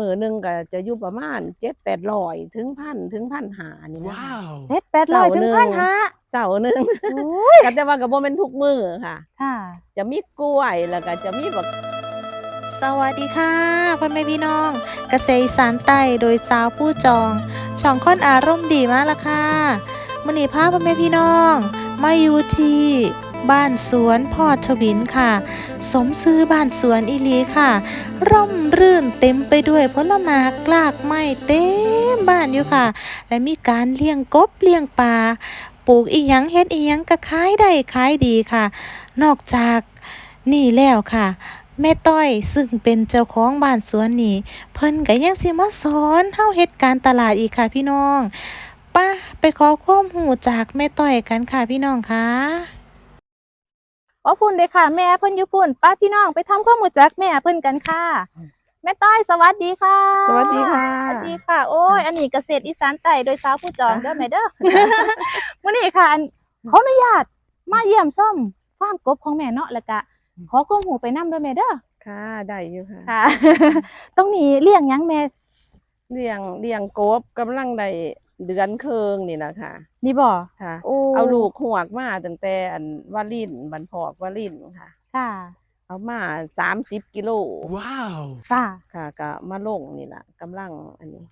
มือหนึงก็จะอยู่ประมาณ7-800ถึงพันถึงพันหานี่นะคะ Wow. เจ็ดแปดร้อยเสาถึหนึ่งงพันห้าเสาร์หนึงโอ้ยก็แต่ว่าก็บ่แม่นทุกมื้อค่ะ ค่ะ จะมีกล้วยแล้วก็จะมีบักสวัสดีค่ะพ่อแม่พี่น้องเกษตรอีสานใต้โดยสาวผู้จอง ช่องค้นอารมณ์ดีมากละค่ะมื้อนี้พาพ่อแม่พี่น้อง มาอยู่ที่ บ้านสวนพ่อทวินค่ะ สมซื้อบ้านสวนอีหลีค่ะ ร่มรื่นเต็มไปด้วยผลไม้กลากไม้เต็มบ้านอยู่ค่ะ และมีการเลี้ยงกบเลี้ยงปลาปลูกอีหยังเฮ็ดอีหยังก็ขายได้ขายดีค่ะ นอกจากนี่แล้วค่ะแม่ต้อยซึ่งเป็นเจ้าของบ้านสวนนี่เพิ่นก็ยังสิมาสอนเฮาเฮ็ดการตลาดอีกค่ะพี่น้อง ป้าไปขอความรู้จากแม่ต้อยกันค่ะพี่น้องค่ะ ขอบคุณเลยค่ะ แม่เพิ่นอยู่พุ่นป้าพี่น้องไปทำข้อมูลจากแม่เพิ่นกันค่ะ แม่ต้อยสวัสดีค่ะ สวัสดีค่ะสวัสดีค่ะ โอ้ยอันนี้เกษตรอีสานใต้โดยสาวผู้จองเด้อแม่เด้อมื้อนี้ค่ะอันขออนุญาตมาเยี่ยมส้มฟาร์มกบของแม่เนาะแล้วก็ขอความรู้ไปนำเด้อแม่เด้อค่ะได้อยู่ค่ะค่ะตรงนี้เลี้ยงหยังแม่เลี้ยงเลี้ยงกบกำลังได้ เดือนครึ่งนี่นะค่ะ นี่บ่ค่ะ โอ้เอาลูกหวกมาตั้งแต่อันวาลินบันพอกวาลินค่ะ ค่ะ เอามาสามสิบกิโล Wow. ค่ะค่ะก็มาลงนี่แหละกำลังอันนี้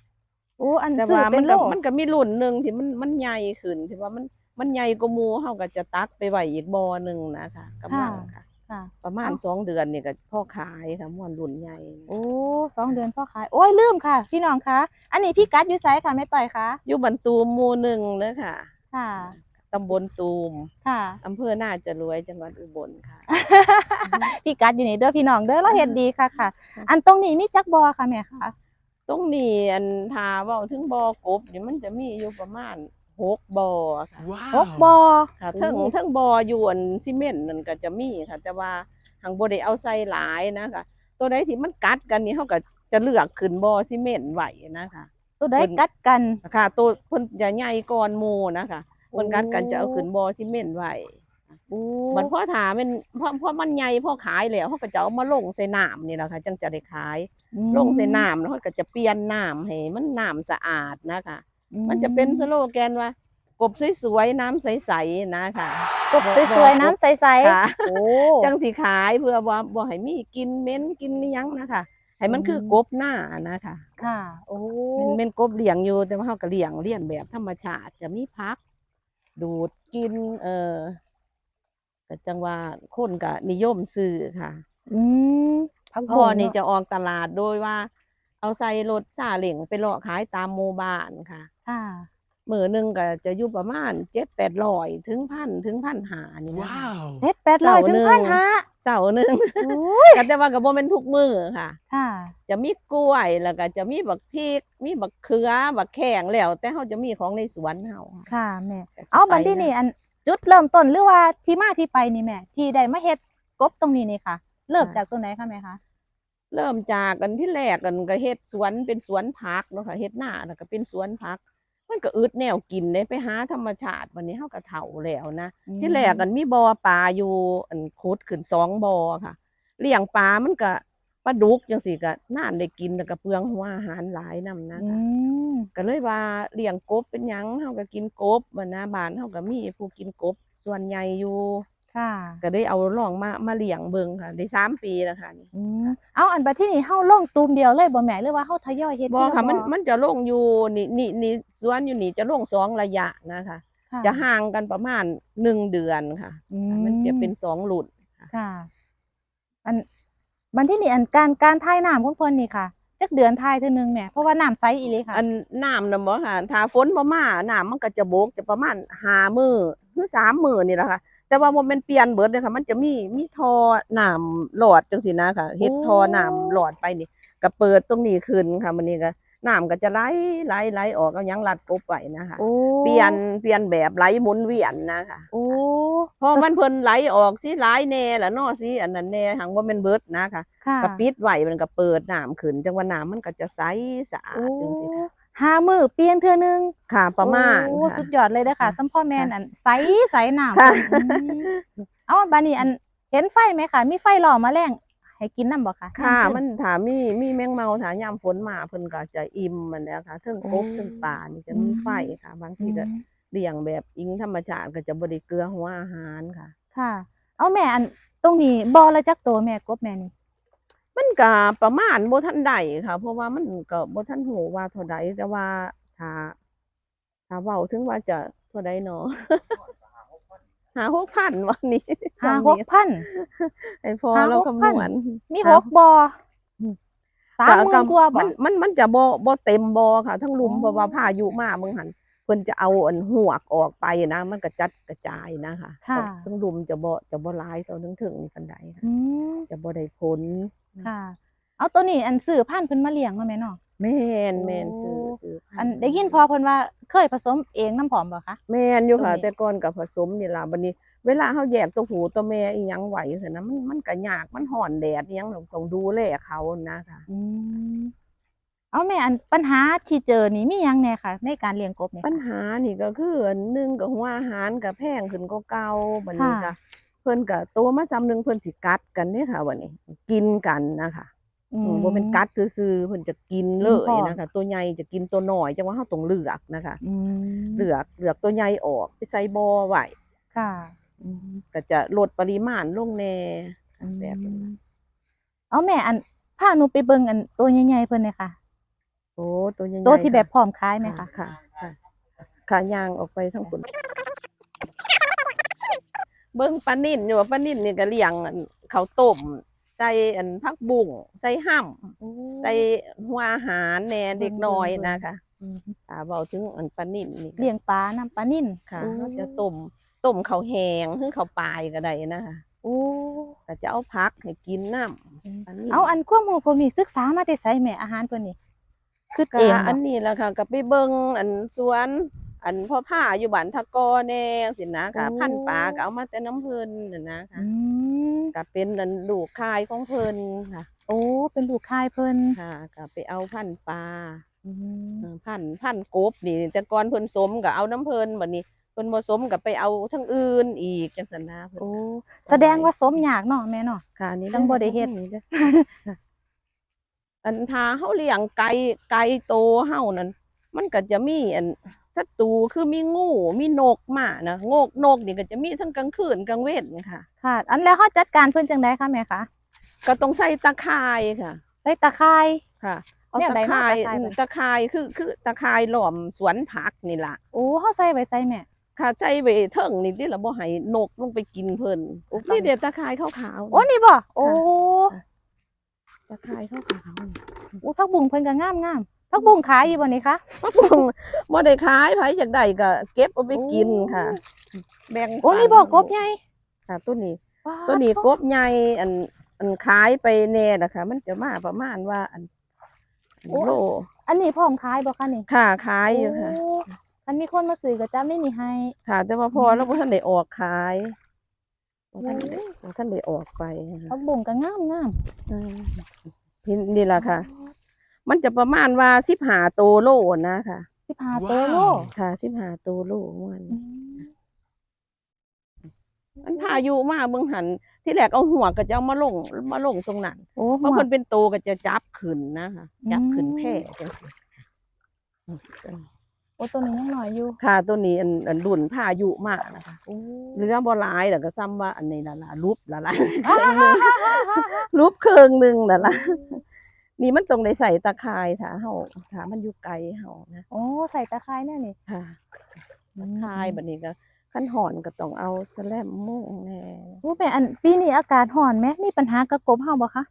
โอ้อันแต่ซื้อว่าเป็มันนโลก็มันก็มีรุ่นหนึ่งที่มันมันใหญ่ขึ้นที่ว่ามันมันใหญ่กว่าหมูเฮาก็จะตัดไปไว้อีกบ่อหนึ่งนะคะกำลังค่ะ ค่ะ ประมาณเอ้าสองเดือนนี่ก็พ่อขายค่ะม่วนรุ่นใหญ่โอ้สองเดือนพ่อขาย โอ้ยลืมค่ะ พี่น้องคะอันนี้พี่กัดอยู่ไสค่ะแม่ต่อยคะอยู่บันตูมหมู่หนึ่งเด้อค่ะ ค่ะตำบลตูมค่ะอำเภอน่าจะรวยจังหวัดอุบลค่ะ พี่กัดอยู่นี่เด้อพี่น้องเด้อเราเฮ็ดดีค่ะค่ะ อันตรงนี้มีจักบอค่ะแม่ค่ะตรงนี้อันทาเว้าถึงบ่อกบนี่มันจะมีอยู่ประมาณ หกบ่อค่ะหกบ Wow. อค่ะโอ้เทั้งเทั้งบ่ออยู่อันซีเมนต์นั่นก็จะมีค่ะ แต่ว่าทางบ่ได้เอาใส่หลายนะคะตัวใดที่มันกัดกันนี่เฮาก็จะเลือกขึ้นบ่อซีเมนต์ไว้นะคะตัวใดเพิ่นกัดกันค่ะ ตัวเพิ่นจะใหญ่ก่อนหมู่นะคะเพิ่นกัดกันจะเอาขึ้นบ่อซีเมนต์ไว้โอ้มันพอถามมันพอพอมันใหญ่พอขายแล้วเฮาก็จะเอามาลงใส่น้ำนี่แหละค่ะจังจะได้ขายอืมลงใส่น้ำแล้วเขาก็จะเปลี่ยนน้ำให้มันน้ำสะอาดนะคะอื มันจะเป็นสโลแกนว่ากบสวยๆน้ำใสๆนะคะกบสวยๆน้ำใสค่ะ ๆโอ้จังสีขายเพื่อว่าบ่ให้มีกินเหม็นกินอิหยังนะคะให้มันคือกบหน้านะคะค่ะ โอ้มันเป็นกบเลี้ยงอยู่แต่ว่าเฮาก็เลี้ยงเลี้ยงแบบธรรมชาติจะมีพัก ดูดกิน เออก็จังว่าคนก็นิยมซื้อค่ะอืมพักพ่อนี่เา จะออกตลาดโดยว่า เอาใส่รถซาเล้งไปเลาะขายตามหมู่บ้านค่ะค่ะมือหนึ่งก็จะอยู่ประมาณเจ็ดแปดร้อยถึงพันถึงพันหานี่นะคะ Wow. เจ็ดแปดร้อยถึงเสาหนึ่งพันห้าเสาร์หนึ่งโอ้ยก็แต่ว่าก็บ่แม่นทุกมือค่ะ ค่ะ จะมีกล้วยแล้วก็จะมีบักพริก มีบักเขือบักแข้งแล้ว แต่เฮาจะมีของในสวนเฮาค่ะค่ะแม่ก็จะเอาบัดไปนี้นี่อันจุดเริ่มต้นหรือว่าที่มาที่ไปนี่แม่ที่ได้มาเฮ็ดกบตรงนี้นี่ค่ะ เริ่มจากตรงไหนคะแม่คะ เริ่มจากกันที่แรกกันก็เฮ็ดสวนเป็นสวนผักเนาะค่ะเฮ็ดหน้าแล้วก็เป็นสวนผัก มันก็อึดแนวกินเลยไปหาธรรมชาติวันนี้เฮาก็เฒ่าแล้วนะอืมที่แรกกันมีบ่อปลาอยู่อันขุดขึ้นสองบ่อค่ะเลี้ยงปลามันก็ปลาดุกจังซี่ก็น่านได้กินแล้วก็เปลืองหัวอาหารหลายนำนะอืคะมก็เลยว่าเลี้ยงกบเป็นหยังเฮาก็กินกบบัดนะบ้านเฮาก็มีผู้กินกบส่วนใหญ่อยู่ ค่ะก็ได้เอาลองมามาเลี้ยงเบิ่งค่ะได้สามปีแล้วค่ะนี่อืมเอาอันบัดที่นี่เฮาลงตูมเดียวเลยบ่แม่หรือว่าเฮาทยอยเฮ็ดบ่ค่ะมันทีลมันจะลงอยู่นี่นี่นี่สวนอยู่นี่จะลงสองระยะนะคะค่จะห่างกันประมาณหนึ่งเดือนค่ะอืมันจะเป็นสองหลุดค่ะอันบัดที่นี่อันการการทายน้ำของเพิ่นนี่ค่ะจักเดือนทายเทื่อนึงแม่เพราะว่าน้ำใสอีหลีค่ะ อันน้ำน่ะบ่ค่ะถ้าฝนบ่มาน้ำมันก็จะบกจะประมาณห้ามื้อหรือสามมื้อนี่แหละค่ะ แต่ว่าบ่แม่นเปลี่ยนเบิดเลยค่ะ มันจะมีมีท่อน้ำหลอดจังซี่นะค่ะเฮ็ดโอ้ท่อน้ำหลอดไปนี่ก็เปิดตรงนี้ขึ้นค่ะมื้อนี้ก็น้ำก็จะไหลไหลไหลออกเอาหยังรัดกบไว้นะคะโอ้เปลี่ยนเปลี่ยนแบบไหลหมุนเวียนนะคะโอ้พอมันเพิ่นไหลออกสิหลายแน่ละเนาะสิอันนั้นแน่หังบ่แม่นเบิดนะคะค่ะก็ปิดไว้มันก็เปิดน้ำขึ้นจังว่าน้ำมันก็จะใสสะอาโอ้ดจังซี่ค่ะ ห้ามือเปลี่ยนเทื่อนึงค่ะ ประมาณโอ้ค่ะสุดยอดเลยเด้อค่ะค่ะซัมพ่อแม่นค่ะอันใสใสน้ำค่ะอืมเอาบานี้อันเห็นไฟไหมคะมีไฟหล่อมาแรงให้กินน้ำบ่คะค่ะยามมัขึ้นถ้ามีมีแมงเมาถ้ายามฝนมาเพิ่นก็จะอิ่มมันแหล้วค่ะเทิงกบเทิงปลานี่จะมีไฟค่ะ บางทีก็อืมเลี้ยงแบบอิงธรรมชาติก็จะบ่ได้เกลือหัวอาหารค่ะ ค่ะ เอาแม่อันตรงนี้บ่ละจักตัวแม่กบแม่นี่ มันก็ประมาณบ่ทันได้ค่ะ เพราะว่ามันก็บ่ทันฮู้ว่าเท่าใดแต่ว่าถ้าถ้าเว้าถึงว่าจะเท่าใดเนาะหา6,000วันนี้ห้าจำหนี้กพันให้พอหาเราหกคำพันนวณมีค่ะหกบ่สามหก็มื่นกว่าบ่มันมันมันจะบ่บ่เต็มบ่ค่ะ ทั้งลุมอ๋อเพราะว่าพายุมาเบิ่งหันเพิ่นจะเอาอันหวกออกไปนะมันกระจัดกระจายนะคะค่ะทั้งลุมจะบ่จะบ่หลายเท่าทั้งถึงนี่ปานใดค่ะอืมจะบ่ได้ผลค่ะ เอาตัวนี้อันซื้อพันธุ์เพิ่นมาเลี้ยงเนาะแม่เนาะแม่นแม่นโอ้ซื้อซื้อพัอันธุ์ได้ยินพอเพิ่นว่าเคยผสมเองน้ำผอมบ่คะแม่นอยู่ค่ะตัวนี้แต่ก่อนก็ผสมนี่ล่ะบัดนี้ เวลาเฮาแยกตัวผู้ตัวแม่อีหยังไหวซั่นนะมันมันก็ยากมันร้อนแดดอีหยังเราต้องดูแลเขานะค่ะอืม เอาแม่อันปัญหาที่เจอนี่มีหยังแน่ค่ะ ในการเลี้ยงกบเนี่ยปัญหานี่ก็คืออันหนึ่งก็หัวอาหารก็แพงขึ้นกว่าเก่าบัดนี้ก็ค่ะเพิ่นก็โตมาซ้ำหนึงเพิ่นสิกัดกันเด้ค่ะบัดนี้ กินกันนะคะอือืมมบ่เป็นกัดซื่อๆเพิ่นจะกินเลอืมยพอนะคะ ตัวใหญ่จะกินตัวน้อยจังว่าเฮาต้องเลือกนะคะอืมเลือกเลือกตัวใหญ่ออกไปใส่บ่อไว้ค่ะก็จะลดปริมาณลงแน่ค่ะแบบอืนั้นมเอาแม่อันพาหนูไปเบิ่งอันตัวใหญ่ๆเพิ่นเลยค่ะ โอ้ตัวใหญ่ๆตัวที่แบบพค่ะร้อมขายไหมคะค่ะค่ะค่ะย่างออกไปทั้งปุ่นเบิ่งปลานิ่นอยู่ว่าปลานิ่นนี่ก็เลี้ยงอันข้าวต้มใส่อันผักบุ้งใส่ห่ำใส่หัวอาหารแหน่เด็กน้อยนะคะอืมอ่าเว้าถึงอันปลานิ่นนี่ก็เลี้ยงปลาน้ำปลานิ่นค่ะโอ้เราจะต้มต้มข้าวแห้งหรือข้าวปลายก็ได้นะคะโอ้ก็จะเอาพักให้กินน้ำอันนี้เอาอันความรู้ผมนี่ศึกษามาแต่ไสแม่อาหารตัวนี้ คือก็เองอันบ่นี้แหละค่ะก็ไปเบิ่งอันสวน อันพ่อผ้าอยู่บ้านทะกอแน่สินะค่ะโอ้พันธุ์ปลาก็เอามาแต่น้ำเพิ่นน่ะนะอืคะมก็เป็นอันลูกคายของเพิ่นค่ะ โอ้เป็นลูกคายเพิ่นค่ะก็ไปเอาพันธุ์ปลาอืมเออพันธุ์พันธุ์กบนี่แต่ก่อนเพิ่นสมก็เอาน้ำเพิ่นบัดนี้เพิ่นบ่สมก็ไปเอาทั้งอื่นอีกจังซั่นนะเพิ่นโอ้แสดงว่าสมยากเนาะแม่เนาะค่ะนี่จังบ่ได้เฮ็ดนี่ด้อค่ะ อันทาเฮาเลี้ยงไก่ไก่โตเฮานั่นมันก็จะมีอันศัตรูคือมีงูมีนกมานะงกนกนี่ก็จะมีทั้งกลางคืนกลางเว้นค่ะ ค่ะ อันแล้วเฮาจัดการเพิ่นจังไดคะแม่คะก็ต้องใส่ตะข่ายค่ะใส่ตะไคร้ค่ะเอาแนวตะใดเนาะข่ายตะข่ายอืมแบบตะข่ายคือคือตะข่ายหล้อมสวนผักนี่ล่ะโอ้เฮาใส่ไว้ใส่แม่ค่ะใส่ไว้เทิงนี่ดิละบ่ให้นกลงไปกินเพิ่นนี่เดี๋ยวตะข่ายขาวๆโอ้นี่บ่โอ้ ตะข่ายขาวๆนี่โอ้ผักบุ้งเพิ่นก็งามงามผักบุ้งขายอยู่บ่นี่คะมะม่วงบ่ได้ขายไผอยากได้ก็เก็บเอาไปกินค่ะ แบ่งโอ้ปันี่บ่กบใหญ่ค่ะตัวนี้ว้าตัวนี้กบใหญ่อันอันขายไปแน่นะคะ มันจะมาประมาณว่าอันอันโลอันนี้พร้อมขายบ่คะนี่ค่ะขายอยู่ค่ะโอันมีคนมาซื้อก็จะไม่มีให้ ค่ะ แต่ว่าพอแล้วบ่ทันได้ออกขาย บ่ทันได้บ่ทันได้ออกไปค่ะผักบุ้งก็งามงามอืมนี่นี่ล่ะค่ะ มันจะประมาณว่า15โตโลนะค่ะ15ตัวโลค่ะ15โตโลม่วนอืมมันพายุมาเบิ่งหัน ที่แรกเอาหัวก็จะเอามาลงมาลงตรงนั้นโอ้บางคนเป็นโตก็จะจับขึ้นนะคะจับขึ้นอืมแพร่จังซี่อืม โอ้ตัวนี้ยังน้อยอยู่ค่ะตัวนี้อันอันรุ่นพายุมากนะคะโอ้เรือบ่หลายแต่ก็ซ้ำว่าอันนี้ละละรูปละละเครื่องหนึงรูปเครื่องหนึงละละนี่มันตรงในใส่ตะข่ายถ้าเฮาถ้ามันอยู่ไกลเฮานะโอ้ใส่ตะไคร้แน่นี่ค่ะตะข่ายบัดนี้ก็ขั้นหอนก็ต้องเอาสแลมมุ่งแน่ โอ้แม่อันปีนี้อากาศร้อนไหมมีปัญหากับกบเฮาบ่คะ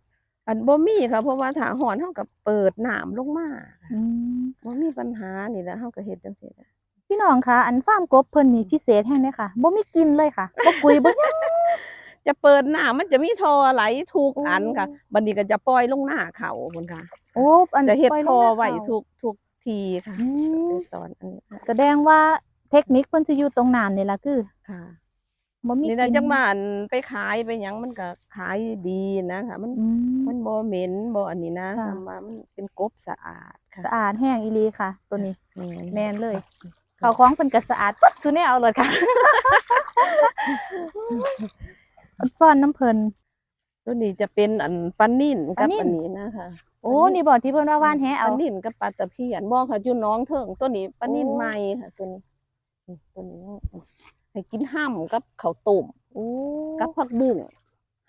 อันบ่มีค่ะเพราะว่าถ้าหอนเฮาก็เปิดน้ำลงมาอืมบ่มีปัญหานี่แหละเฮาก็เฮ็ดจังซี่แหละพี่น้องคะอันฟาร์มกบเพิ่นนี่พิเศษแฮงเลยค่ะบ่มีกลินเลยค่ะบ่กุยบ่หยังจะเปิดน้ำมันจะมีท่อไหลทุกโอ้อันค่ะบัดนี้ก็จะปล่อยลงหน้าเขาพุ่นค่ะโอ้อันจะเฮ็ดปล่ยลท่องนาไว้เขาทุกทุกทีค่ะอืมในตอนอันนี้ค่ะแสดงว่าเทคนิคเพิ่นสิอยู่ตรงน้ำนี่ล่ะคือค่ะบ่ มีนี่กนะลิ่จังบ้านไปขายไปหยังมันก็ขายดีนะคะมันอืม มันบ่เหม็นบ่อันนี้นะค่ะ ทำมามันเป็นกบสะอาดค่ะสะอาดแห้งอีหลีค่ะ ตัวนี้แม่นแม่นเลยเขาวของเพิ่นก็สะอาดปั๊บซุแนวเอาเลยค่ะอันซ่อนน้ำเพิ่นตัวนี้จะเป็นอันปลานิ่นปลากับนิ่น อันนี้นะคะ โอ้นี่บ่ที่เพิ่นว่าว่านแหปเอาลานิ่นกับปลาตะเพียนบอกค่ะจุน้องเถิงตัวนี้ปลานิ่นโอ้ ใหม่ค่ะตัวนี้นี่ตัวนี้ ให้กินห้ำกับข้าวต้มโอ้กับผักบุ้ง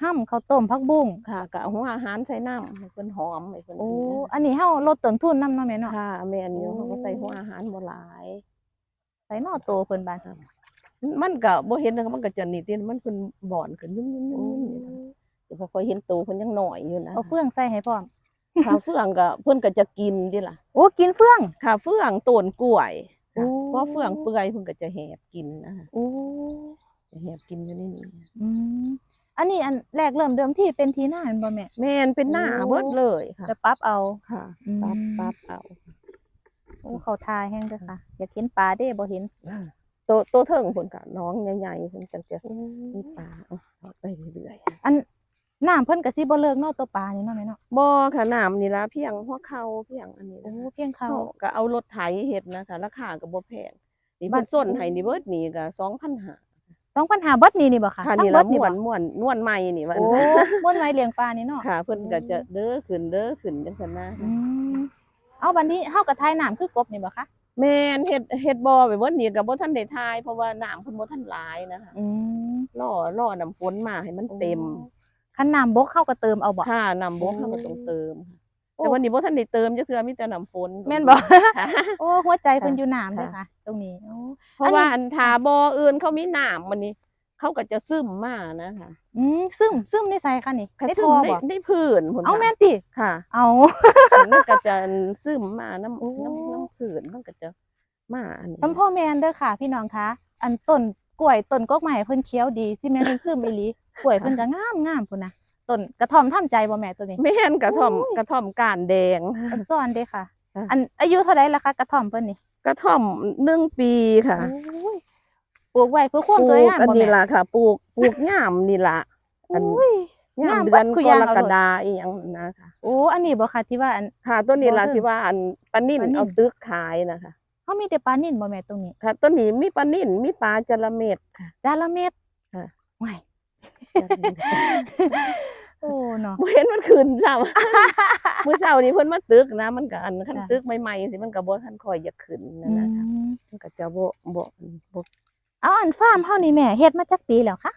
ห้ำข้าวต้มผักบุ้งค่ะกับหัวอาหารใส่น้ำให้เพิ่นหอมให้เพิ่นโอ้กินนะอันนี้เฮาลดต้นทุนนำเนาะแม่เนาะค่ะแม่นอยู่โอ้เขาก็ใส่หัวอาหารบ่หลายใส่หม้อโตเพิ่นบาดมันก็บ่เห็นนะคะมันก็จะนี่ติมันเพิ่นบ่อนขึ้นยุ่มๆๆๆนี่นะแต่พอพอเห็นโตเพิ่นยังน้อยอยู่นะเอาเฟืองใส่ให้พร้อมค่ะเฟืองก็เพิ่นก็จะกินดิล่ะโอ้กินเฟืองค่ะเฟืองต้นกล้วย ค่ะโอ้ เพราะเฟืองเปื่อยเพิ่นก็จะแหบกินนะคะโอ้จะแหบกินอยู่ในนี้อืมอันนี้อันแรกเริ่มเดิมที่เป็นทีหน้าแม่นบ่แม่ แม่นเป็นหน้าโอ้ เบิดเลยค่ะจะปรับเอา ค่ะอืมปั๊บปั๊บเอาโอ้เขาทาแห้งเด้อค่ะ อยากเห็นปลาเด้บ่เห็นโตโตเทิงเพิ่นก็น้องใหญ่ๆเพิ่นจังจะมีปลาเอาเอาไปเรื่อยอัน น้ำเพิ่นก็สิบ่เลิกเนาะตัวปลานี่เนาะแม่เนาะๆบ่ค่ะน้ำนี่ล่ะเพียงหัวเข่าเพียงอันนี้โอ้นะคะเพียงเขาเขา ก็เอารถไถเฮ็ดนะคะราคาก็บ่แพงนี่บ้าเพิ่นนส้นให้นี่เบิดนี่ก็2,500 2,500เบิดนี่นี่บ่ค่ะค่ะทั้งนี่เบิละดนี่ม่วบ่นม่วนนวลใหม่นี่ว่าโอ้ซั่นม่วนไว้เลี้ยงปลานี่เนาะค่ะเพิ่นก็จะเด้อขึ้นเด้อขึ้นจังซั่นนะอืมเอาบัดนี้เฮาก็ทายน้ำคือกบนี่บ่คะแม่นเฮ็ดเฮ็ดบ่อไปเบิดนี่ก็บ่ทันได้ทายเพราะว่าน้ำเพิ่นบ่ทันหลายนะคะอืมรอรอน้ำฝนมาให้มันเต็ม คันน้ำบกเฮาก็เติมเอาบ่ ค่ะน้ำบ่โอ้เฮาก็ต้องเติมค่ะโอ้ แต่วันนี้บ่ทันได้เติมจักเทื่อมีแต่น้ำฝนแม่นบ่ ค่ะ โอ้หัวใจเพิ่นอยู่น้ำเด้อค่ะ ตรงนี้โอ้ เพราะว่าอันทาบ่ออื่นเขามีน้ำมันนี่เขาก็จะซึมมานะคะอืมซึมซึมในใส่ค่ะนี่ค่ะในซึท่มอในบ่ในพื้นพุ่นเอาค่ะแม่นติค่ะ เอา มันก็จะซึมมาน้ำโอ้ น้ำน้ำผืนมันก็จะมาอันนี้สำพ่อแม่นเด้อค่ะ พี่น้องคะอันต้นกล้วยต้นกอกไม้เพิ่นเขียวดีสิแม่นเพิ่นซึมอีหลี กล้วยเพิ่นก็งามงามพุ่นน่ะต้นกระท่อมทำใจบ่แม่ตัวนี้แม่นกระท่อมโอ้ยกระท่อมก้านแดงอันซ้อนเด้อค่ะค่ะ อันอายุเท่าใดล่ะคะกระท่อมเพิ่นนี่กระท่อมหนึ่งปีค่ะโอ้ยปลูกไว้เพื่อความปสลูวยกงามอันบ่นี้แม่ล่ะค่ะ ปลูกปลูกย่ามนี่ล่ะอันโอ้ยย่ามงามเดืเบิอดนคือกอย่างรเอากโลดฎาอีหยังนะคะโอ้อันนี้บ่ค่ะที่ว่าอันค่ะต้นนี้ล่ะบ่เด้อที่ว่าอันปลานิ่นปลานิ่นเอาตึกขายนะคะเฮามีแต่ปลานิ่นบ่แม่ตรงนี้ค่ะต้นนี้มีปลานิ่นมีปลาจระเม็ดค่ะจาละเม็ดค่ะว้าย โอ้เนาะบ่เห็นมันขึ้นซ้ำมื้อเช้านี้เพิ่นมาตึกนะ มันก็อันคันจ้ะตึกใหม่ๆสิมันก็บ่ทันค่อยอยากขึ้นนั่นนะอืมมันก็จะบ่บ่บ่เอาอันฟาร์มเฮานี่แม่เฮ็ดมาจักปีแล้วคะ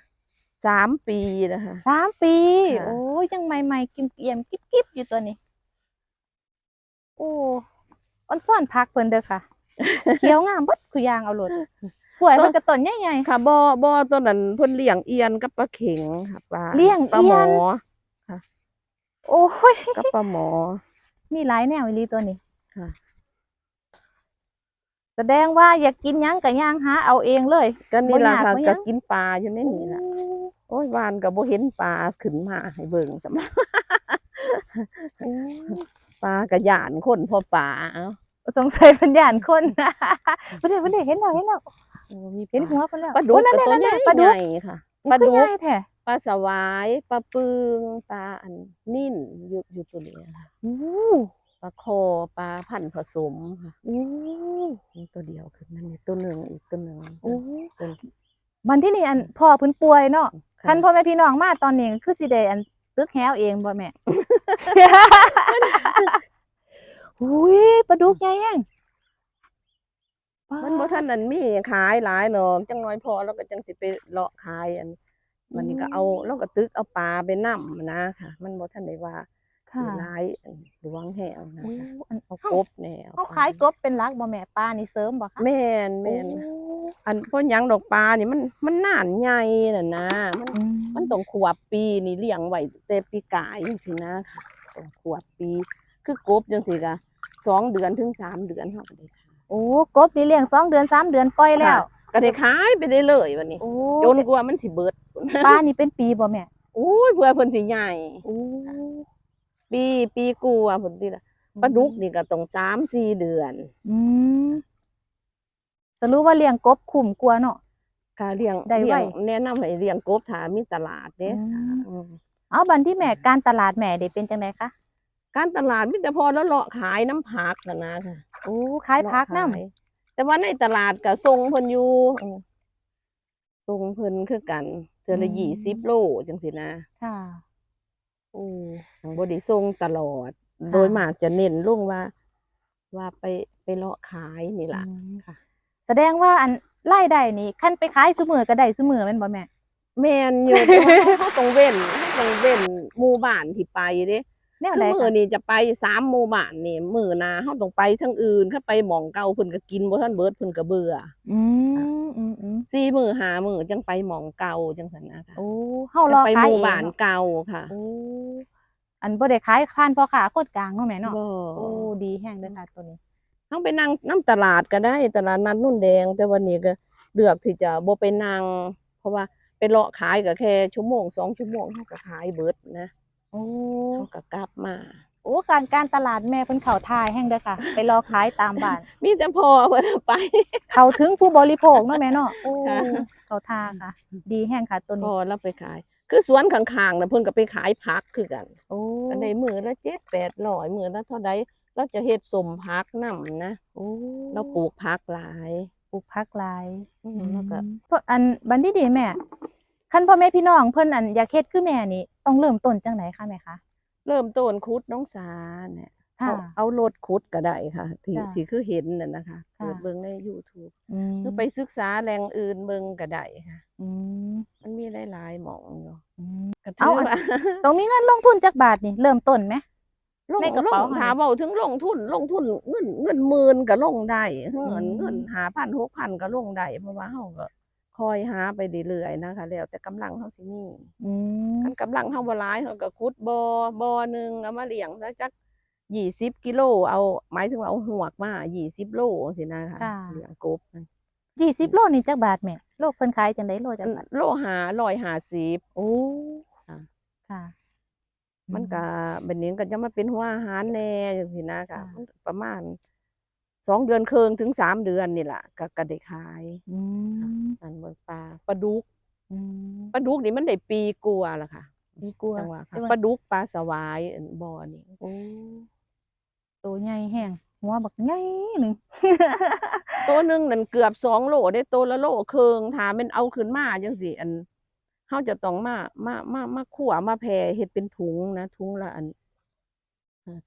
สามปีนะคะสามปีค่ะโอ้ยยังใหม่ๆกิมเกียมๆกิ๊บๆอยู่ตัวนี้ โอ้อันซ่อนพักเพิ่นเด้อค่ะเขียวงามเบิดคือยางเอาโลด ป่วยเพิ่นก็ต้นใหญ่ค่ะบ่บ่ตัวนั้นเพิ่นเลี้ยงเอียนกับปลาเข็งค่ะปลาเลี้ยงปลาหมอเอียนๆโอ้ยกับปลาหมอ มีหลายแนวอีหลีตัวนี้ค่ะ แสดงว่าอยากกินหยังก็ย่างหาเอาเองเลย ก็นี่ล่ะค่ะบ่อยากบ่หยัก็งกินปลาอยู่ในนี่ล่ะโอ้ยวานก็บ่เห็นปลาขึ้นมาให้เบิ่งสำหรับโอ้ปลาก็ย่านคนพอปลาเอ้าสงสัยเป็นย่านคนเพิ่นเด้เพิ่นเด้เห็นแล้วเห็นแล้วโอ้ มีเห็นหัวเพิ่นแล้วปลาดุกโอ้นั่นก็ตัวๆใหญ่ๆปลาดุใหกญ่ค่ะโอ้ปลาดุคืกอใหญ่แท้ปลาสวายปลาปึงปลาอันนิ่นอยู่อยู่ตัวนี้ค่ะอู้ปลาคอปลาพันธุ์ผสมค่ะอู้มีตัวเดียวคือมันมีตัวหนึ่งอีกตัวหนึ่งอู้เป็นมันที่นี่อันพ่อเพิ่นป่วยเนาะค่ะคันพ่อแม่พี่น้องมาตอนนี้ก็คือสิได้อันตึกแฮวเองบ่แม่ อุ้ยปลาดุกใหญ่แฮง มันบ่ทันนั้นมีขายหลายเนาะจังน้อยพอแล้วก็จังสิไปเลาะขายอันมันนี่ก็เอาแล้วก็ตึกเอาปลาไปนํนะค่ะ มันบ่ทันได้ว่าค่ะสิหลายอันหลวงแหวนะอู้คะอันเอาเฮากบแนวเฮาขายกบเป็นหลักบ่แม่ปลานี่เสริมบ่คะแม่นแม่นโอ้อันเพราะหยังดอกปลานี่มันมันนานใหญ่น่ะนะ มันอืมันต้องขวบปีนี่เลี้ยงไว้แต่ปีกายจังซี่นะค่ะต้องขวบปี คือกบจังซี่ก็สองเดือนถึงสามเดือนเฮาก็ได้ขาย โอ้กบนี่เลี้ยงสองเดือนสามเดือนปล่อยแล้วค่ะก็ได้ขายไปได้เลยวันนี้โอ้จนกว่ามันสิเบิดปลานี่เป็นปีบ่แม่อุ้ยเพื่อเพิ่นสิใหญ่โอ้ปีปีกว่าเพิ่นติล่ะปลาดุกนี่ก็ต้องสามสี่เดือนอืมสรุปว่าเลี้ยงกบคุ้มกว่าเนาะค่ะเลี้ยงได้ไว้เลี้ยงแนะนำให้เลี้ยงกบถ้ามีตลาดเด้อืมอืมเอาบันที่แม่การตลาดแม่ได้เป็นจังไดคะ การตลาดมีแต่พอแล้วเลาะขายน้ำผักน่ะนะค่ะโอ้ขายผักนำเลาะขายแต่ว่าในตลาดก็ส่งเพิ่นอยู่อืมส่งเพิ่นคือกันเทื่อละอืมยี่สิบโลจังซี่นะ ค่ะโอ้ทางบ่ได้ส่งตลอด โดยมากจะเน้นลงว่า ว่าไปไปเลาะขายนี่ล่ะอืมค่ะ แสดงว่าอันรายได้นี่คันไปขายซุมื้อก็ได้ซุมื้อแม่นบ่แม่ แม่นอยู่แต่ว่าเขาต้องเว้นเขาต้องเว้นหมู่บ้านที่ไปเด้ แนวคือใดมื้อคะนี้จะไปสามหมู่บ้านนี่มื้อหน้าเฮาต้องไปทั้งอื่นถ้าไปหม่องเก่าเพิ่นก็กินบ่ทันเบิดเพิ่นก็เบื่ออืมอืมอืมสี่มื้อห้ามื้อจังไปหม่องเก่าจังซั่นนะคะโอ้เฮารจะอไปขาหยมู่เองบ้านเนาะเก่าค่ะโอ้อันบ่ได้ขายผ่านพ่อค้าโคตรกลางเนาะแม่เนาะบ่โอ้ดีแฮงเด้อค่ะตัวนี้เฮาไปนั่งน้ำตลาดก็ได้ตลาดนัดนุ่นแดง แต่วันนี้ก็เลือกที่จะบ่ไปนั่งเพราะว่าไปเลาะขายก็แค่ชั่วโมงสองชั่วโมงเฮาก็ขายเบิดนะ โอ้เฮาก็กลับมา โอ้การการตลาดแม่เพิ่นเข้าทายแฮงเด้อค่ะ ไปรอขายตามบ้าน มีแต่พอเพิ่นเอาไป เข้าถึงผู้บริโภคเนาะแม่เนาะโอ้ค่ะ เข้าทาค่ะ ดีแฮงค่ะตัวพนี้อแล้วไปขาย คือสวนข้างๆน่ะเพิ่นก็ไปขายผักคือกันโอ้ก็ได้มื้อละ7 800มื้อละเท่าใดเราจะเฮ็ดสมผักนํนะโอ้เราปลูกผักหลาย ปลูกผักหลาย อืมแล้วก็ เพราะอันบัดนี้ดีแม่ คันพ่อแม่พี่น้องเพิ่นอันอยากเฮ็ดคือแม่นี่ ต้องเริ่มต้นจังไดคะแม่คะ เริ่มต้นขุดน้องสาเนี่ยค่ะ เอาเอารถขุดก็ได้ค่ะ ที่จ้ะที่คือเห็นน่ะนะคะค่ะ เปิดเบิ่งใน YouTube อืมหรือไปศึกษาแหล่งอื่นเบิ่งก็ได้ค่ะ อืม มันมีหลายๆหม่องอยู่อืมก็ถืเอาออัน ว่าต้องมีเงินลงทุนจักบาทนี่เริ่มต้นไหม ลงในกระเป๋าลงหั่นถามเว้าถึงลงทุนลงทุนเงินเงินหมื่นก็ลงได้เงินอืม เงิน5,000 6,000ก็ลงได้เพราะว่าเฮาก็ค อยหาไปเรื่อยๆนะคะแล้วแต่กำลังเฮาสิมีอืมคันกำลังเฮาบ่หลายเฮาก็ขุดบ่บ่หนึงเอามาเลี้ยงซะจัก20กิโลเอาหมายถึงว่าเอาหวกมา20โลจังซี่นะคะค่ะเลี้ยงกบนะยี่สิบโลนี่จักบาทแม่โลเพิ่นขายจังไดโลจักบาทโลหา150โอ้ค่ะค่ะมันก็แบบนี้ก็จะมาเป็นหัวอาหารแหน่จังซี่นะค่ะค่ะมันประมาณ สองเดือนครึ่งถึงสามเดือนนี่ล่ะก็ก็ได้ขายอืมอันเบิ่งปลาปลาดุกอืมปลาดุกนี่มันได้ปีกว่าล่ะค่ะดีกว่าจังหวะค่ะแต่ว่าปลาดุกปลาสวายอันบ่อนี่โอ้ตัวใหญ่แห้งหัวบักใหญ่หนึงตัวหนึงนั่นเกือบสองโลได้ตัวละโลครึ่งถ้ามันเอาขึ้นมาจังซี่อันเฮาจะต้องมามามามาคั่วมาแผ่เฮ็ดเป็นถุงนะถุงละอันเอ่อ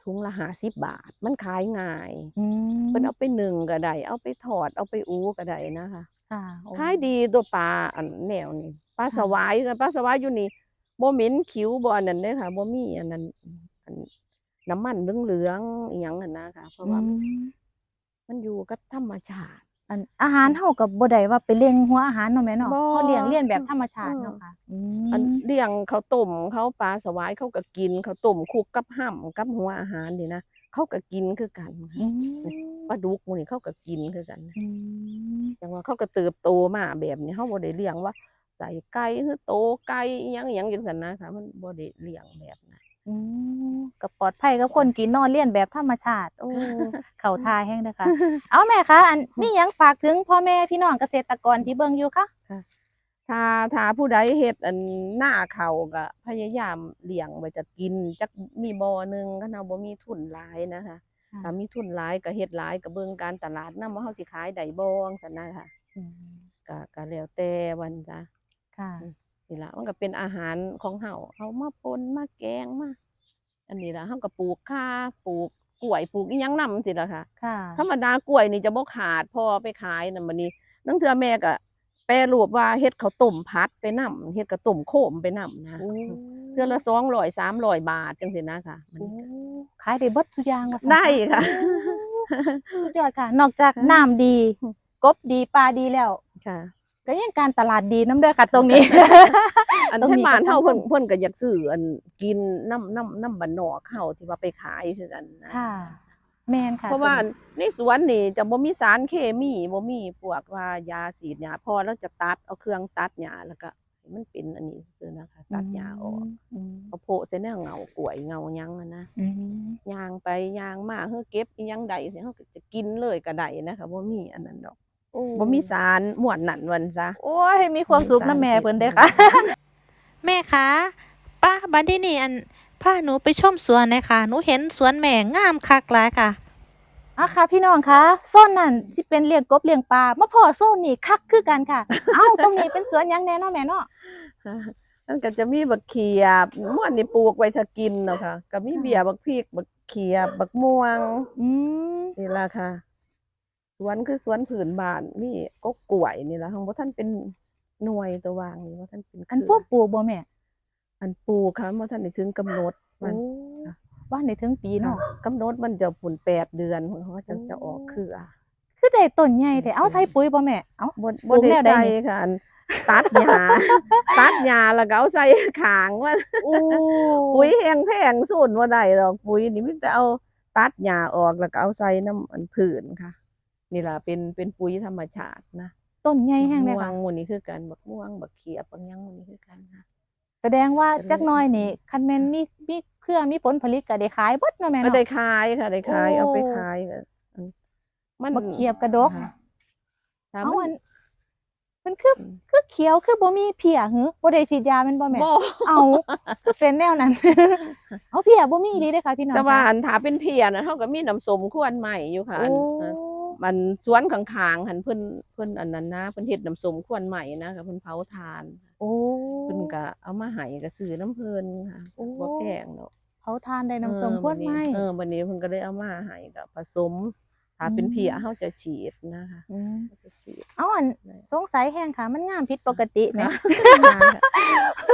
ถุงละ50บาท มันขายง่ายอืมเพิ่นเอาไปนึ่งก็ได้เอาไปทอดเอาไปอูก็ได้นะคะค่ะโอ้ขายดีตัวปลาอันแนวนี้ปลาค่ะสวายกันปลาสวายอยู่นี่บ่เหม็นคิ้วบ่อันนั้นเด้อค่ะบ่มีอันนั้นอันน้ำมันเหลืองๆอีหยังนั่นนะคะเพราะว่าอืมมันอยู่กับธรรมชาติ อันอาหารเฮากับบ่ได้ว่าไปเลี้ยงหัวอาหารเนาะแม่เนาะบ่ เขาเลี้ยงเลี้ยงแบบธรรมชาติเออเนาะค่ะอันเลี้ยงข้าวต้มเขาปลาสวายเขาก็กินข้าวต้มคลุกกับห่ำกับหัวอาหารนี่นะเขาก็กินคือกันอืมปลาดุกหมื้นี้เขาก็กินคือกันอืมจังว่าเขาก็เติบโตมาแบบนี้เขาบ่ได้เลี้ยงว่า ใส่ไก่หรือโตไก่อิหยังอิหยังจังซั่นนะคะมันบ่ได้เลี้ยงแบบนั้น อืมก็ปลอดภัยกับคนกินนอนเลี้ยนแบบธรรมชาติ โอ้ เข้าทาแห้งเด้อค่ะเอาแม่คะ อันมีหยังฝากถึงพ่อแม่พี่น้องเกษตรกรที่เบิ่งอยู่คะถ้าถ้าผู้ใดเฮ็ดอันหน้าเขาก็พยายามเลี้ยงไว้จะกินจักมีบ่อหนึงคันเฮาบ่มีทุนหลายนะคะถ้ามีทุนหลายก็เฮ็ดหลายก็เบิ่งการตลาดนำว่าเฮาสิขายได้บ่จังซั่นนะคะก็ก็แล้วแต่วันจ้ะค่ะ นี่ล่ะมันก็เป็นอาหารของเฮาเอามาป่นมาแกงมาอันนี้ล่ะเฮาก็ปลูกข่าปลูกกล้วยปลูกอีหยังนำจังซี่ล่ะค่ะค่ะธรรมดากล้วยนี่จะบ่ขาดพอไปขายน่ะบัดนี้นังเทื่อแม่ก็แปรรูปว่าเฮ็ดข้าวต้มพัดไปนำเฮ็ดข้าวต้มโคมไปนำนะ โอ้เทื่อละ200 300บาทจังซี่นะค่ะมันโอ้ขายได้เบิดทุกอย่างว่าซั่นได้ค่ะ สุดยอดค่ะ นอกจากน้ำดี กบดีปลาดีแล้วค่ะ ก็ยังการตลาดดีน้ำเด้อค่ะตรงนี้ อันตรงที่นี้บ้านก็เฮาทำเพิ่นเพิ่นก็อยากซื้ออันกินน้ำน้ำน้ำบ้านนอกเฮาที่ว่าไปขายคือกันนะค่ะแม่นค่ะ เพราะว่าตงนี้ในสวนนี่จะบ่มีสารเคมีบ่มีพวกว่ายาสีดหญ้าพอแล้วจะตัดเอาเครื่องตัดหญ้าแล้วก็ให้มันเป็นอันนี้ซื่อๆนะคะ ตัดหญ้าออกอืมเอาโพะใส่แนวเงากล้วยเงาหยังอะนะอืมย่างไปย่างมาเฮาเก็บอีหยังได้สิเฮาก็จะกินเลยก็ได้นะคะบ่มีอันนั้นดอกโอ้ บ่มีสารม่วนนั่นวันซะ โอ้ย มีความสุขนะแม่เพิ่นเด้อค่ะ แม่คะป้าบัดนี้นี่อันพาหนูไปชมสวนหน่อยค่ะ หนูเห็นสวนแม่งามคักหลายค่ะอะค่ะพี่น้องคะโซนนั่นสิเป็นเลี้ยงกบเลี้ยงปลามาพอโซนนี่คักคือกันค่ะ เอ้าตรงนี้เป็นสวนหยังแน่เนาะแม่เนาะมันก็จะมีบักเขียบม่วนนี่ปลูกไว้ถ้ากินเนาะค่ะก็มีเบียบักพริกบักเขียบบักม่วงอืมนี่ล่ะค่ะ สวนคือสวนผืนบ้านนี่ก็กล้วยนี่ล่ะของบ่ท่านเป็นหน่วยตัววางนี่บ่ท่านเป็นอันเคพวกปลูกบ่แม่อันปลูกค่ะบ่ท่านได้ถึงกำหนดมันค่ะว่าในถึงปีเนาะกำหนดมันจะปุ่นแปดเดือนเขาจะโอ้จะออกเครือคือได้ต้นใหญ่แต่เอาใส่ปุ๋ยบ่แม่เอ้าบ่ปลูบ่กได้แนวใดใส่นี่ค่ะอันตัดหญ้าตัดหญ้าแล้วก็เอาใส่ขางว่าโอ้ปุ๋ยแห้งแท้งสูนบ่ได้หรอกปุ๋ยนี่มีแต่เอาตัดหญ้าออกแล้วก็เอาใส่น้ำอันผืนค่ะ นี่ล่ะเป็นเป็นปุ๋ยธรรมชาตินะต้นใหญ่แห้งเลยม่วค่ะงหมู่นี้คือกันบักม่วงบักเขียบบักหยังหมู่นี้คือกันค่ะ แสดงว่าเป็นจักหน้อยนี่คันแม่นมีมีเครื่องมีผลผลิตก็ได้ขายเบิดเนาะแม่ก็เนาะ ได้ขายค่ะได้ขายโอ้ เอาไปขายก็อันมันบักเขียบกระดกค่ะถ้าเอามัอันนมันคืออืมคือเขียวคือบ่มีเพียหือบ่ได้ฉีดยาแม่นบ่แม่ บ่เอาคือเป็นแนวนั้น เอาเพียบ่มีดีเด้อค่ะพี่น้องแต่ว่าค่ะ อันถ้าเป็นเพียนะเฮาก็มีน้ำส้มขวดใหม่อยู่ค่ะโอ้ อันอัน มันสวนข้างๆหันเพิ่นเพิ่นอันนั้นนะเพิ่นเฮ็ดน้ำส้มขวดใหม่นะกับเพิ่นเผาทานโอ้เพิ่นก็เอามาให้ก็ซื้อน้ำเพิ่นค่ะโอ้ บ่แพงดอกเผาทานได้น้ำส้มขวดไม้เออบัดนี้เพิ่นก็เลยเอามาให้ก็ผสม ถ้าเป็นอืม เพียเฮาจะฉีดนะคะมเฮาจะฉีด เอาอันได้สงสัยแฮงค่ะมันงามผิดปกติแหม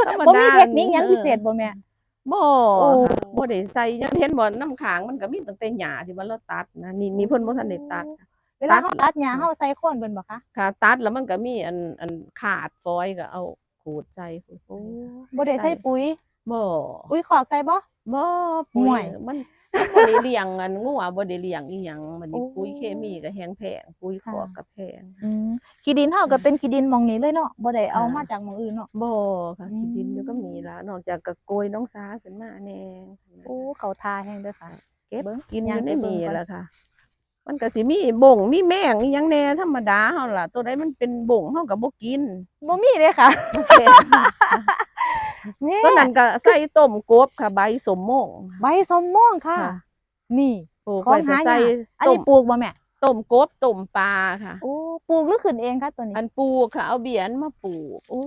ธรรมบ่ดามีเทคนิคหยังพิเศษบ่แม่ บ่โอ้ ค่ะบ่ได้ใส่หยังเห็นบ่น้ำค้างมันก็มีตั้งแต่หญ้าที่ว่าเราตัดนะนี่นี่เพิ่นบ่ทันได้ตัดค่ะ เวลาตัเฮาดตัดหญ้าเฮาใส่โคนเพิ่นบ่คะค่ะ ตัดแล้วมันก็มีอันอันขาดฟอยก็เอาขูดใส่ขูดใส่บ่ได้ใส่ปุ๋ยบ่ปุ๋ยขอกใส่บ่บ่ปุ๋ห่วยยมันมันบ่ได้เลี้ยงอันงัวบ่ได้เลี้ยงอีหยังมันนี่โอ้ปุ๋ยเคมีก็แฮงแพงปุ๋ยขค่ะอกก็แพงอืมขี้ดินเฮาก็เป็นขี้ดินหมองนี้เลยเนาะบ่ได้เอาค่ะมาจากหมองอื่นเนาะบ่ค่ะอืมที่ดินอยู่ก็มีละนอกจากกะโกยน้องสาขึ้นมาแหน่โอ้เขาทาแห้งเด้อค่ะ เก็บเบิ่งกินอยู่ย่างในไปเบิ่งนี่ก่อนแหละค่ะ มันก็สิมีบ่งมีแมงอีหยังแหน่ธรรมดาเฮาล่ะ ตัวใดมันเป็นบ่งเฮาก็บ่กินบ่มีเลยค่ะแค่แม่ตัวนั้นก็ใส่ต้มกบค่ะ ใบสมม่วงใบสมม่วงค่ะ ค่ะนี่ปลูกของไว้จะหายากใส่อันต้นี้มปลูกบ่แม่ต้มกบต้มปลาค่ะ โอ้ปลูกหรือขึ้นเองคะตัวนี้อันปลูกค่ะเอาเบียนมาปลูก โอ้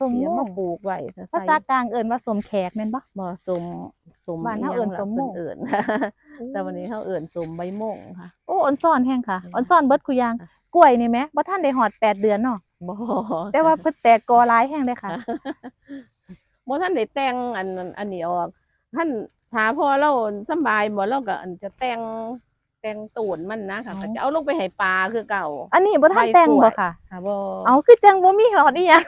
สมเบียนม่วมางปลูกไว้ค่ะภาใส่ษากลางเอิ้นว่าสมแขกแม่นบ่ บ่สมสมบ้านเฮาหยังเอิ้นล่ะสมม่วงเพิ่นเอิ้น แต่วันนี้เฮาเอิ้นสมใบม่วงค่ะ โอ้อ่อนซ่อนแฮงค่ะอืมอ่อนซ่อนเบิดคุอยางค่ะ กล้วยนี่แหมบ่ทันได้ฮอดแปดเดือนเนาะบ่แต่ว่าเพิ่นแตกกอหลายแฮงเลยค่ะ บ่ท่านได้แต่งอันนั้นอันนี้ออกท่านถ้าพอเราสำบายบ่เราก็อันจะแต่ง แต่งตูนมันนะค่ะอ๋อก็จะเอาลงไปให้ปลาคือเก่าอันนี้บ่ทันใบแต่งกล้วยบ่ค่ะค่ะบ่เอาคือจังบ่มีฮอดอีหยัง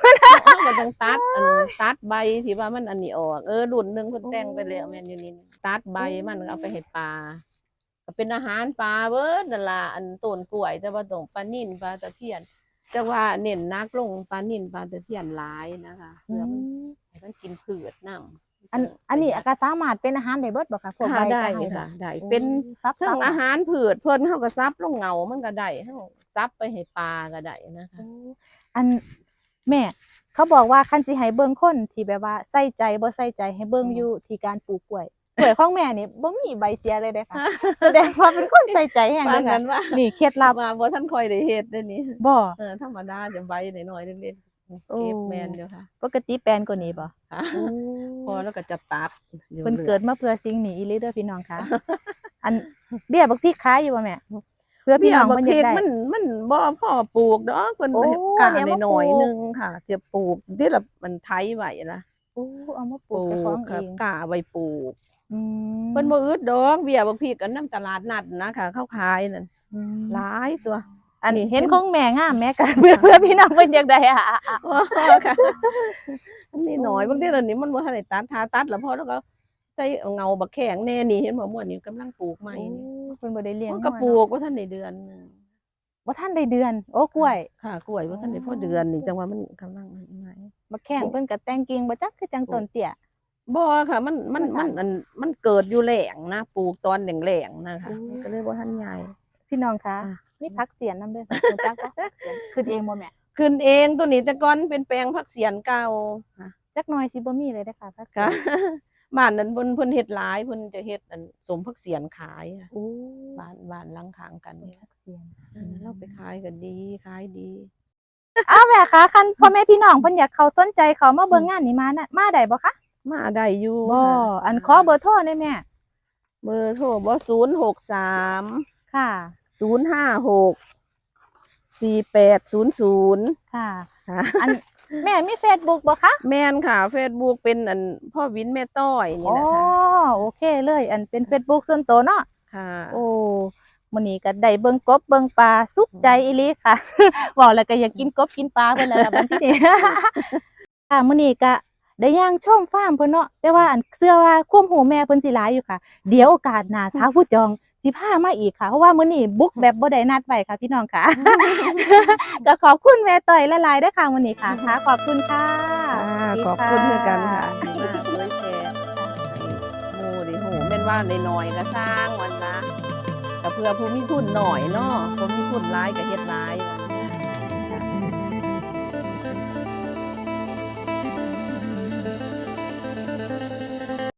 เราก็ต้องตัดอันตัดใบที่ว่ามันอันนี้ออกเออรุ่นหนึงเพิ่นแต่งไปแล้วแม่นอยู่นี่ตัดใบมันก็เอาไปให้ปลาก็เป็นอาหารปลาเบิดนั่นล่ะอันต้นกล้วยแต่ว่าต้องปลานิ่นปลาตะเพียนแต่ว่าเน้นนักลงปลานิ่นปลาตะเพียนหลายนะคะเพื่อมันให้มันกินพืชนำ อันอันนี้ก็สามารถเป็นอาหารได้เบิดบ่ค่ะพวกค่ะใบได้กระเฮาค่ะได้โอ้เป็นซับทั้ซังบอาหารพืชเพิ่นเฮาก็ซับลงเหงามันก็ได้เฮาซับไปให้ปลาก็ได้นะคะอันแม่ เขาบอกว่าคันสิให้เบิ่งคนที่แบบว่าใส่ใจบ่ใส่ใจให้เบิ่งอยู่ที่การปลูกกล้วยกล้วยของแม่นี่บ่มีใบเสียเลยเด้ค่ะแสดงว่าเป็นคนใส่ใจแฮงว่าเลยค่ะงั้นว่านี่เคล็ดลับว่าบ่ทันค่อยได้เฮ็ดเด้อนี่บ่เออธรรมดาจะใบน้อยๆเล็กๆโอ้ เก็บแม่นอยู่ค่ะ ปกติแปลนกว่านี้บ่ค่ะพอแล้วก็จะตัดอยู่เพิ่นรื่อยเกิดมาเพื่อสิ่งนี้อีหลีเด้อพี่น้องค่ะ อันเบี้ยบักพริกขายอยู่บ่แม่เพื่อพี่เบี้ยน้องบักเพิ่นพอริยากกได้มันมันบ่พอปลูกดอกเพิ่นโอ้กล้าเนี่ยมาหน่อยปลูกๆนึงค่ะ จะปลูกที่ละมันไถไว้ล่ะโอ้เอามาปปลูลูกเจ้าของกเอค่ะงกล้าไว้ปลูกอืมเพิ่นบ่อึดดอกเบี้ยบักพริกกันนำตลาดนัดนะค่ะเขาขายนั่นอืมหลายตัว อันนี้นี่เห็นเห็นของแม่งามแม่กันเพื่อเพื่อพี่น้องเพิ่นอยากได้อะค่ะอันนี้หน่อยบางทีอันนี้มันบ่ทันได้ตัดทาตัดแล้วพอแล้วก็ใส่เงาบักแข็งแน่นี่เห็นบ่ม่วนนี่กำลังปลูกใหม่นี่เพิ่นบ่ได้เลี้ยงมันก็น้อยปลูเนาะกบ่ทันได้เดือนหนึ่งบ่ทันได้เดือน โอ้กล้วย ค่ะกล้วยบ่ทันได้พอเดือนนี่จังว่ามันกำลังใหม่บักแข้งเพิ่นก็แต่งกิ่งบ่จักคือจังต้นเตี้ยบ่ค่ะ มันมันมัมันนทันมันมันเกิดอยู่แหลงนะปลูกตอนแหลงๆนะคะโอ้มันก็เลยบ่ทันใหญ่พี่น้องคะ อะมีผักเสียนนำเด้อค่ะรู้จักบ่ผักเสียนขึ้นเองบ่แม่ขึ้นเองตัวนี้แต่ก่อนเป็นแปลงผักเสียนเก่าค่ะจักหน่อยสิบ่มีเลยเด้อค่ะผักเสียค่ะนบ้านนั้นเพิ่นเพิ่นเฮ็ดหลายเพิ่นจะเฮ็ดอันสมผักเสียนขายอะโอ้บ้านบ้านหลังข้างกันนี่ผักเสียนเออเราไปขายก็ดีขายดีอ้าวแม่คะคันพ่อแม่พี่น้องเพิ่นอยากเขาสนใจเขามาเบิ่งงานนี่มาน่ะมาได้บ่คะมาได้อยู่บ่ค่ะอันขอเบอร์โทรได้แม่เบอร์โทรบ่ศูนย์หกสามค่ะ ศูนย์ห้าหกสี่แปดศูนย์ศูนย์ค่ะ ค่ะ อันแม่มี Facebook บ่คะแม่นค่ะเฟซบุ๊กเป็นอันพ่อวินแม่ต้อยนี่อ๋อนะคะโอเคเลย อันเป็น Facebook ส่วนตัวเนาะค่ะโอ้มื้อนี้ก็ได้เบิ่งกบเบิ่งปลาสุขใจอีหลีค่ะเว้าแล้วก็อยากกินกบกินปลาเพิ่นแล้วล่ะบัดทีนี้ ค่ะมื้อนี้ก็ได้ย่างชมฟาร์มเพิ่นเนาะแต่ว่าอันเชื่อว่าความหูแม่เพิ่นสิหลายอยู่ค่ะ เดี๋ยวโอกาสหน้าสาวผู้จอง สิพามาอีกค่ะ เพราะว่ามื้อนี้บุกแบบบ่ได้นัดไว้ค่ะพี่น้องค่ะ ก็ขอบคุณแม่ต่อยหลายๆเด้วยค่ะมื้อนี้ค่ะค่ะ ขอบคุณค่ะค่ะสขวัอสบดีคุณเพื่อกันค่ะะดีมากเลยแชร์ให้หมูดิโหแม่นว่าน้อยๆก็สร้างวันละก็เพื่อผู้มีทุนหน่อยเนาะผู้มีทุนหลายก็เฮ็ดหลายว่า